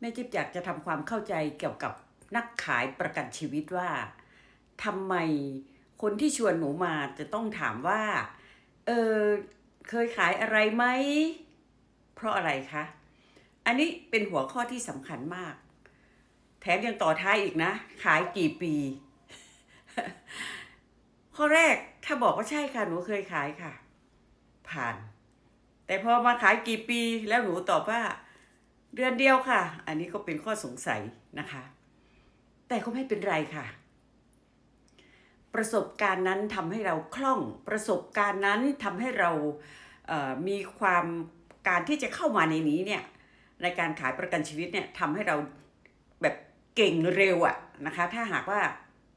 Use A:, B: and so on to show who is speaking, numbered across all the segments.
A: แม่จิ๊บอยากจะทำความเข้าใจเกี่ยวกับนักขายประกันชีวิตว่าทำไมคนที่ชวนหนูมาจะต้องถามว่า เออเคยขายอะไรไหม เพราะอะไรคะ อันนี้เป็นหัวข้อที่สำคัญมาก แถมยังต่อท้ายอีกนะ ขายกี่ปี ข้อแรกถ้าบอกว่าใช่ค่ะ หนูเคยขายค่ะ ผ่าน แต่พอมาขายกี่ปีแล้วหนูตอบว่า เดือนเดียวค่ะ อันนี้ก็เป็นข้อสงสัยนะคะ แต่ก็ไม่เป็นไรค่ะ ประสบการณ์นั้นทำให้เราคล่อง ประสบการณ์นั้นทำให้เรามีความการที่จะเข้ามาในนี้เนี่ยในการขายประกันชีวิตเนี่ยทำให้เราแบบเก่งเร็วอะนะคะ ถ้าหากว่า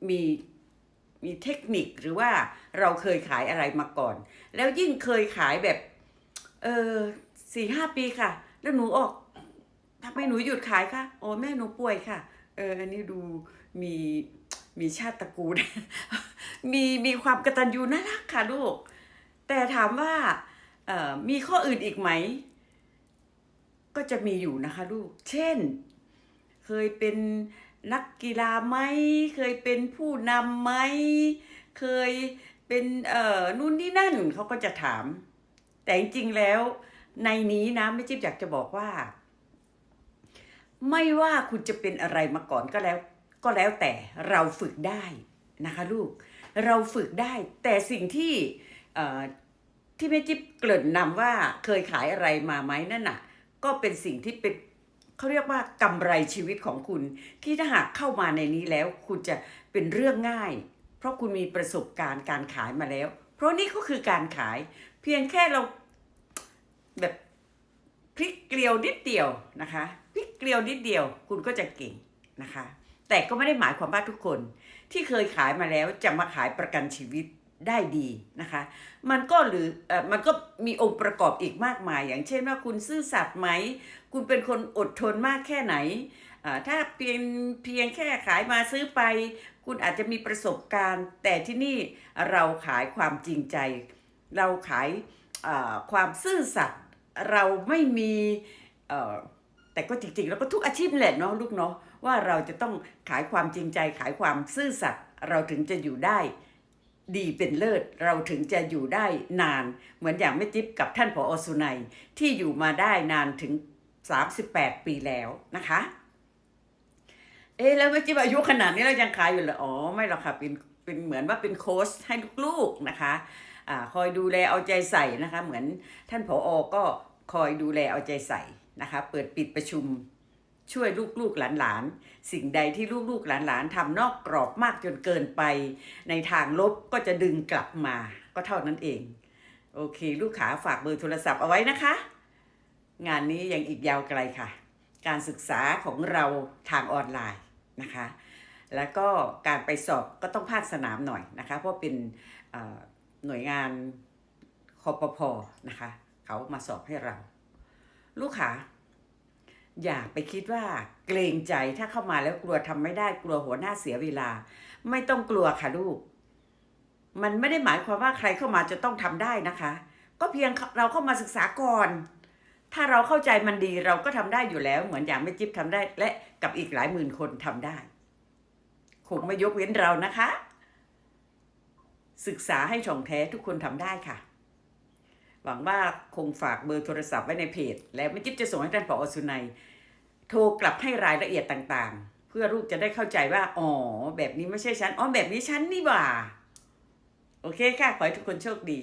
A: มีมีเทคนิคหรือว่าเราเคยขายอะไรมาก่อน แล้วยิ่งเคยขายแบบเออสี่ห้าปีค่ะ แล้วหนูออก ทำไมหนูหยุดขายคะโอ้แม่หนูป่วยค่ะ เอออันนี้ดูมีมีชาติตระกูล มีมีความกระตัญญูน่ารักค่ะลูก แต่ถามว่าเอ่อมีข้ออื่นอีกไหม ก็จะมีอยู่นะคะลูก เช่น เคยเป็นนักกีฬาไหม เคยเป็นผู้นำไหม เคยเป็นเอ่อนู่นนี่นั่นเขาก็จะถาม แต่จริงๆแล้วในนี้นะไม่จิ๊บอยากจะบอกว่า ไม่ว่าคุณจะเป็นอะไรมาก่อนก็แล้ว ก็แล้วแต่เราฝึกได้นะคะลูก เราฝึกได้แต่สิ่งที่ที่แม่จิ๊บเกริ่นนำว่าเคยขายอะไรมาไหมนั่นน่ะ ก็เป็นสิ่งที่เป็นเขาเรียกว่ากำไรชีวิตของคุณ ที่ถ้าหากเข้ามาในนี้แล้ว คุณจะเป็นเรื่องง่าย เพราะคุณมีประสบการณ์การขายมาแล้ว เพราะนี่ก็คือการขาย เพียงแค่เราแบบพลิกเกลียวนิดเดียวนะคะ เกลียวนิดเดียว คุณก็จะเก่งนะคะ แต่ก็ไม่ได้หมายความว่าทุกคนที่เคยขายมาแล้วจะมาขายประกันชีวิตได้ดีนะคะ มันก็หรือเอ่อมันก็มีองค์ประกอบอีกมากมาย อย่างเช่นว่าคุณซื่อสัตย์ไหม คุณเป็นคนอดทนมากแค่ไหนอ่าถ้าเพียงเพียงแค่ขายมาซื้อไป คุณอาจจะมีประสบการณ์ แต่ที่นี่เราขายความจริงใจ เราขายความซื่อสัตย์เราไม่มีเอ่อ แต่ก็จริงๆ แล้วก็ทุกอาชีพแหละเนาะลูกเนาะว่าเราจะต้องขายความจริงใจขายความซื่อสัตย์เราถึงจะอยู่ได้ ดีเป็นเลิศเราถึงจะอยู่ได้นาน เหมือนอย่างแม่จิ๊บกับท่านผออสุนัยที่อยู่มาได้นานถึง 38 ปีแล้วนะคะ เอ๊แล้วแม่จิ๊บอายุขนาดนี้เรายังขายอยู่เหรออ๋อไม่หรอกค่ะเป็นเป็นเหมือนว่าเป็นโค้ชให้ลูกๆนะคะอ่าคอยดูแลเอาใจใส่นะคะ เหมือนท่านผออก็คอยดูแลเอาใจใส่ นะคะ เปิดปิดประชุมช่วยลูกๆหลานๆ สิ่งใดที่ลูกๆหลานๆทำนอกกรอบมากจนเกินไป ในทางลบก็จะดึงกลับมา ก็เท่านั้นเอง โอเค ลูกขาฝากเบอร์โทรศัพท์เอาไว้นะคะ งานนี้ยังอีกยาวไกลค่ะ การศึกษาของเราทางออนไลน์นะคะ แล้วก็การไปสอบก็ต้องภาคสนามหน่อยนะคะ เพราะเป็นหน่วยงานคอปพนะคะ เขามาสอบให้เรา ลูกขาอย่าไปคิดว่าเกรงใจถ้าเข้ามาแล้วกลัวทำไม่ได้กลัวหัวหน้าเสียเวลา ไม่ต้องกลัวค่ะลูก มันไม่ได้หมายความว่าใครเข้ามาจะต้องทำได้นะคะ ก็เพียงเราเข้ามาศึกษาก่อน ถ้าเราเข้าใจมันดีเราก็ทำได้อยู่แล้ว เหมือนอย่างแม่จิ๊บทำได้ และกับอีกหลายหมื่นคนทำได้คงไม่ยกเว้นเรานะคะ ศึกษาให้ช่องแท้ทุกคนทำได้ค่ะ หวังว่าคงฝากเบอร์โทรศัพท์ไว้ในเพจ แล้วแม่จิ๊บจะส่งให้ท่านผอสุนัยโทรกลับให้รายละเอียดต่างๆ เพื่อลูกจะได้เข้าใจว่า อ๋อ แบบนี้ไม่ใช่ฉัน อ๋อ แบบนี้ฉันนี่หว่า โอเคค่ะ ขอให้ทุกคนโชคดี